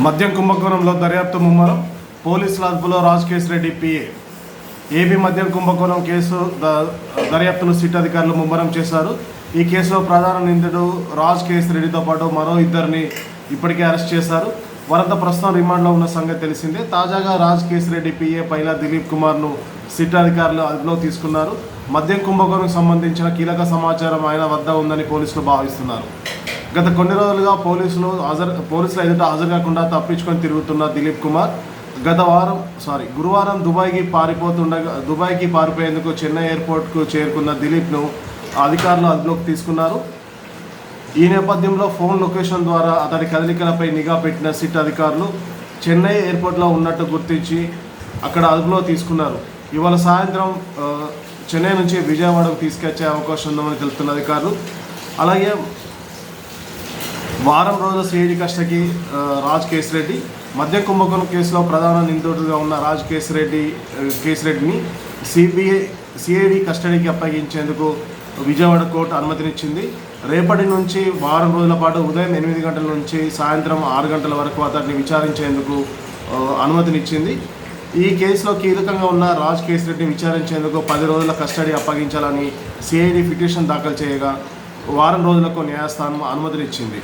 మద్యం కుంభకోణంలో దర్యాప్తు ముమ్మరం. పోలీసుల అదుపులో రాజ్ రెడ్డి పిఏ. ఏపీ మద్యం కుంభకోణం కేసు ద- దర్యాప్తును సిట్ అధికారులు ముమ్మరం చేశారు. ఈ కేసులో ప్రధాన నిందితుడు రాజ్ కేసు రెడ్డితో పాటు మరో ఇద్దరిని ఇప్పటికే అరెస్ట్ చేశారు. వారంతా ప్రస్తుతం రిమాండ్లో ఉన్న సంగతి తెలిసిందే. తాజాగా రాజ్ కేసు రెడ్డి పిఏ పైలా దిలీప్ కుమార్ను సిట్ అధికారులు అదుపులో తీసుకున్నారు. మద్యం కుంభకోణం సంబంధించిన కీలక సమాచారం ఆయన వద్ద ఉందని పోలీసులు భావిస్తున్నారు. గత కొన్ని రోజులుగా పోలీసులు హాజరు పోలీసులు ఎదుట హాజరు కాకుండా తప్పించుకొని తిరుగుతున్న దిలీప్ కుమార్ గత వారం సారీ గురువారం దుబాయ్కి పారిపోతుండగా దుబాయ్కి పారిపోయేందుకు చెన్నై ఎయిర్పోర్ట్కు చేరుకున్న దిలీప్ను అధికారులు అదుపులోకి తీసుకున్నారు. ఈ నేపథ్యంలో ఫోన్ లొకేషన్ ద్వారా అతడి కదలికలపై నిఘా పెట్టిన సిట్ అధికారులు చెన్నై ఎయిర్పోర్ట్లో ఉన్నట్టు గుర్తించి అక్కడ అదుపులో తీసుకున్నారు. ఇవాళ సాయంత్రం చెన్నై నుంచి విజయవాడకు తీసుకొచ్చే అవకాశం ఉందని తెలుపుతున్న అధికారులు. అలాగే వారం రోజుల సిఐడి కష్టకి రాజ్ కేసిరెడ్డి. మద్య కుంభకోణం కేసులో ప్రధాన నిందితుడిగా ఉన్న రాజ్ కేసిరెడ్డి కేసిరెడ్డిని సిబిఐ సిఐడి కస్టడీకి అప్పగించేందుకు విజయవాడ కోర్టు అనుమతినిచ్చింది. రేపటి నుంచి వారం రోజుల పాటు ఉదయం ఎనిమిది గంటల నుంచి సాయంత్రం ఆరు గంటల వరకు అతన్ని విచారించేందుకు అనుమతినిచ్చింది. ఈ కేసులో కీలకంగా ఉన్న రాజ్ కేసిరెడ్డిని విచారించేందుకు పది రోజుల కస్టడీ అప్పగించాలని సిఐడి పిటిషన్ దాఖలు చేయగా వారం రోజులకు న్యాయస్థానం అనుమతినిచ్చింది.